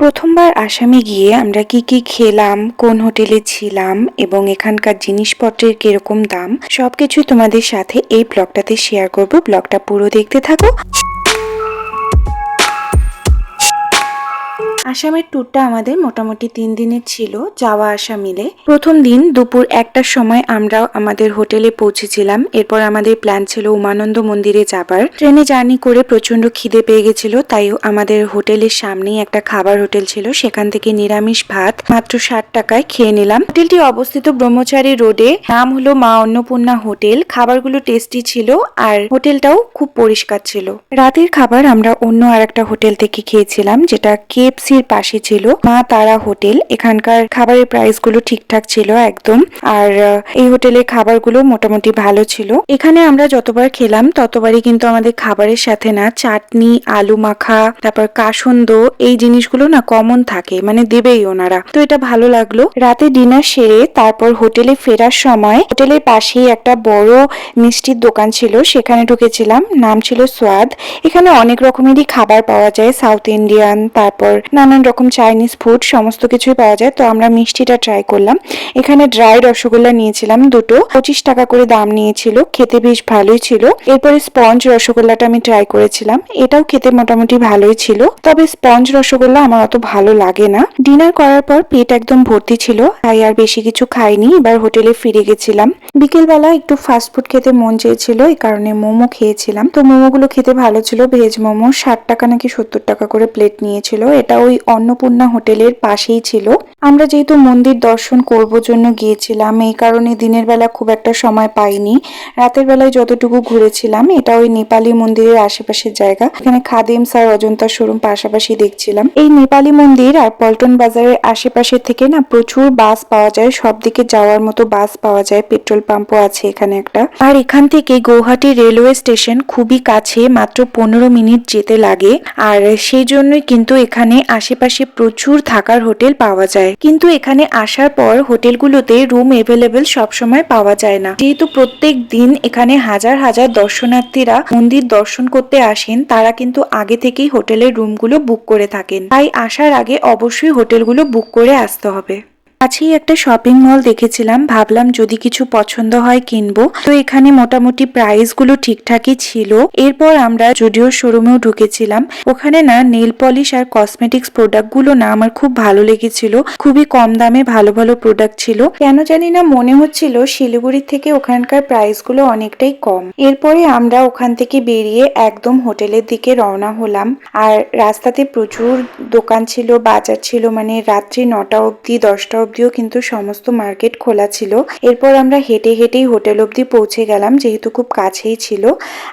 প্রথমবার আসামে গিয়ে আমরা কি কি খেলাম, কোন হোটেলে ছিলাম এবং এখানকার জিনিসপত্রের কীরকম দাম, সবকিছুই তোমাদের সাথে এই ব্লগটাতে শেয়ার করব। ব্লগটা পুরো দেখতে থাকো। আসামের ট্যুরটা আমাদের মোটামুটি তিন দিনের ছিল, যাওয়া আসা মিলে। প্রথম দিন দুপুর একটার সময় আমরা আমাদের হোটেলে পৌঁছেছিলাম। এরপর আমাদের প্ল্যান ছিল উমানন্দ মন্দিরে যাবার। ট্রেনে জার্নি করে প্রচণ্ড খিদে পেয়ে গেছিল, তাই আমাদের হোটেলের সামনেই একটা খাবার হোটেল ছিল। সেখান থেকে নিরামিষ ভাত মাত্র ষাট টাকায় খেয়ে নিলাম। হোটেলটি অবস্থিত ব্রহ্মচারী রোডে। নাম হলো মা অন্নপূর্ণা হোটেল। খাবারগুলো টেস্টি ছিল আর হোটেলটাও খুব পরিষ্কার ছিল। রাতের খাবার আমরা অন্য আর একটা হোটেল থেকে খেয়েছিলাম, যেটা কেএফসির পাশে ছিল। মা তারা হোটেল। এখানকার খাবারের প্রাইসগুলো ঠিকঠাক ছিল একদম। আর এই হোটেলের খাবারগুলো মোটামুটি ভালো ছিল। এখানে আমরা যতবার খেলাম, ততবারই কিন্তু আমাদের খাবারের সাথে না চাটনি, আলু মাখা, তারপর কাসন্দ, এই জিনিসগুলো না কমন থাকে। মানে দেবেই ওনারা। তো এটা ভালো লাগল। রাতে ডিনার সেরে তারপর হোটেলে ফেরার সময় হোটেলের পাশেই একটা বড় মিষ্টির দোকান ছিল। সেখানে ঢুকেছিলাম। নাম ছিল সোয়াদ। এখানে অনেক রকমেরই খাবার পাওয়া যায়। সাউথ ইন্ডিয়ান, তারপর নানান রকম চাইনিজ ফুড সমস্ত কিছুই পাওয়া যায়। তো আমরা মিষ্টিটা ট্রাই করলাম। এখানে ড্রাই রসগোল্লা নিয়েছিলাম দুটো। পঁচিশ টাকা করে দাম নিয়েছিল। খেতে বেশ ভালোই ছিল। এরপরে স্পঞ্জ রসগোল্লাটা আমি ট্রাই করেছিলাম। এটাও খেতে মোটামুটি ভালোই ছিল। তবে স্পঞ্জ রসগোল্লা আমার অত ভালো লাগে না। ডিনার করার পর পেট একদম ভর্তি ছিল। তাই আর বেশি কিছু খাইনি। এবার হোটেলে ফিরে গেছিলাম। বিকেলবেলা একটু ফাস্টফুড খেতে মন চেয়েছিল। এই কারণে মোমো খেয়েছিলাম। তো মোমোগুলো খেতে ভালো ছিল। ভেজ মোমো ষাট টাকা নাকি সত্তর টাকা করে প্লেট নিয়েছিল। এটা ওই অন্নপূর্ণা হোটেলের পাশেই ছিল। আমরা যেহেতু মন্দির দর্শন করব জন্য গিয়েছিলাম, এই কারণে দিনের বেলা খুব একটা সময় পাইনি। রাতের বেলায় যতটুকু ঘুরেছিলাম, এটা ওই নেপালি মন্দিরের আশেপাশের জায়গা। এখানে খাদিম স্যার, অজন্তা শোরুম পাশাপাশি দেখছিলাম। এই নেপালি মন্দির আর পল্টন বাজারের আশেপাশে থেকে না প্রচুর বাস পাওয়া যায়। সব দিকে যাওয়ার মতো বাস পাওয়া যায়। পেট্রোল পাম্পও আছে এখানে একটা। আর এখান থেকে গৌহাটি রেলওয়ে স্টেশন খুবই কাছে, মাত্র পনেরো মিনিট যেতে লাগে। আর সেই জন্যই কিন্তু এখানে আশেপাশে প্রচুর থাকার হোটেল পাওয়া যায়। কিন্তু এখানে আসার পর হোটেলগুলোতে রুম এভেলেবেল সবসময় পাওয়া যায় না। যেহেতু প্রত্যেক দিন এখানে হাজার হাজার দর্শনার্থীরা মন্দির দর্শন করতে আসেন, তারা কিন্তু আগে থেকেই হোটেলের রুমগুলো বুক করে থাকেন। তাই আসার আগে অবশ্যই হোটেলগুলো বুক করে আসতে হবে। কাছেই একটা শপিং মল দেখেছিলাম। ভাবলাম যদি কিছু পছন্দ হয় কিনবো। তো এখানে মোটামুটি প্রাইসগুলো ঠিকঠাকই ছিল। এরপর আমরা জুডিও শোরুমেও ঢুকেছিলাম। ওখানে না নেল পলিশ আর কসমেটিক্স প্রোডাক্টগুলো না আমার খুব ভালো লেগেছিল। খুবই কম দামে ভালো ভালো প্রোডাক্ট ছিল। কেন জানি না মনে হচ্ছিল শিলিগুড়ির থেকে ওখানকার প্রাইসগুলো অনেকটাই কম। এরপরে আমরা ওখান থেকে বেরিয়ে একদম হোটেলের দিকে রওনা হলাম। আর রাস্তাতে প্রচুর দোকান ছিল, বাজার ছিল। মানে রাত্রি নটা অবধি, দশটা অবধিও কিন্তু সমস্ত মার্কেট খোলা ছিল। এরপর আমরা হেঁটে হেঁটেই হোটেল অবধি পৌঁছে গেলাম, যেহেতু খুব কাছেই ছিল।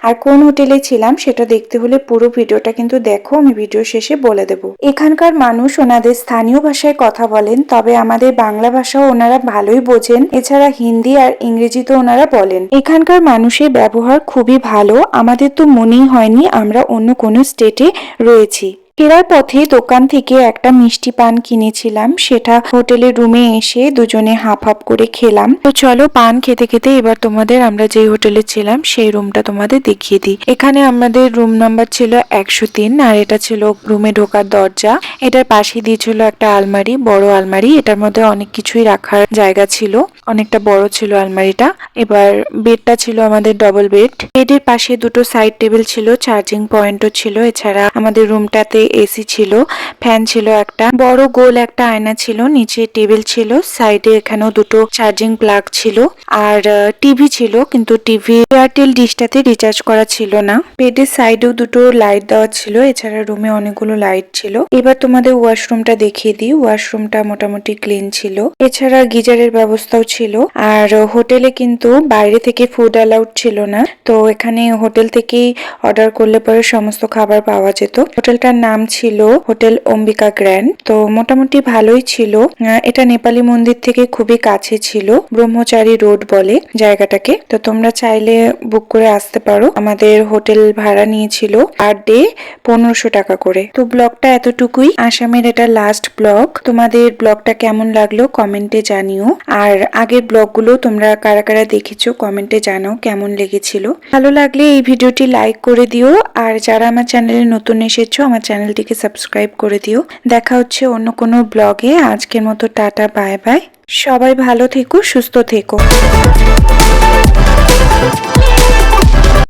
আর কোন হোটেলে ছিলাম সেটা দেখতে হলে পুরো ভিডিওটা কিন্তু দেখো, আমি ভিডিও শেষে বলে দেব। এখানকার মানুষ ওনাদের স্থানীয় ভাষায় কথা বলেন, তবে আমাদের বাংলা ভাষাও ওনারা ভালোই বোঝেন। এছাড়া হিন্দি আর ইংরেজি তো ওনারা বলেন, এখানকার মানুষের ব্যবহার খুবই ভালো, আমাদের তো মনেই হয়নি আমরা অন্য কোনো স্টেটে রয়েছি। ফেরার পথে দোকান থেকে একটা মিষ্টি পান কিনেছিলাম। সেটা হোটেলের রুমে এসে দুজনে হাফ হাফ করে খেলাম। তো চলো পান খেতে খেতে এবার তোমাদের আমরা যে হোটেলে ছিলাম, সেই রুমটা তোমাদের দেখিয়ে দিই। এখানে আমাদের রুম নাম্বার ছিল একশো তিন, আর এটা ছিল রুমে ঢোকার দরজা। এটার পাশে দিয়েছিল একটা আলমারি, বড় আলমারি। এটার মধ্যে অনেক কিছুই রাখার জায়গা ছিল। অনেকটা বড় ছিল আলমারিটা। এবার বেডটা ছিল আমাদের ডবল বেড বেডের পাশে দুটো সাইড টেবিল ছিল চার্জিং পয়েন্টও ছিল। এছাড়া আমাদের রুমটাতে এসি ছিল ফ্যান ছিল একটা, বড় গোল একটা আয়না ছিল, নিচে টেবিল ছিল সাইডে এখানেও দুটো চার্জিং প্লাগ ছিল, আর টিভি ছিল, কিন্তু টিভি এয়ারটেল ডিশটাতে রিচার্জ করা ছিল না। বেডের সাইডেও দুটো লাইট দেওয়া ছিল, এছাড়া রুমে অনেকগুলো লাইট ছিল। এবার তোমাদের ওয়াশরুমটা দেখিয়ে দিই ওয়াশরুমটা মোটামুটি ক্লিন ছিল। এছাড়া গিজারের ব্যবস্থাও ছিল, আর হোটেলে কিন্তু বাইরে থেকে ফুড অ্যালাউড ছিল না। তো এখানে হোটেল থেকেই অর্ডার করলে পরে সমস্ত খাবার পাওয়া যেত। হোটেলটার নাম ছিল হোটেল অম্বিকা গ্র্যান্ড। তো মোটামুটি ভালোই ছিল। এটা নেপালি মন্দির থেকে খুবই কাছে ছিল, ব্রহ্মচারী রোড বলে জায়গাটাকে। তো তোমরা চাইলে বুক করে আসতে পারো। আমাদের হোটেল ভাড়া নিয়েছিল পার ডে পনেরোশো টাকা করে। তো ব্লগটা এতটুকুই। আসামের এটা লাস্ট ব্লগ। তোমাদের ব্লগটা কেমন লাগল কমেন্টে জানিও। আর আগের ব্লগগুলো তোমরা কারা কারা দেখেছ কমেন্টে জানাও কেমন লেগেছিল। ভালো লাগলে এই ভিডিওটি লাইক করে দিও। আর যারা আমার চ্যানেলে নতুন এসেছ, আমার চ্যানেল চ্যানেলটিকে সাবস্ক্রাইব করে দিও। দেখা হচ্ছে অন্য কোনো ব্লগে। আজকের মতো টাটা, বাই বাই। সবাই ভালো থেকো, সুস্থ থেকো।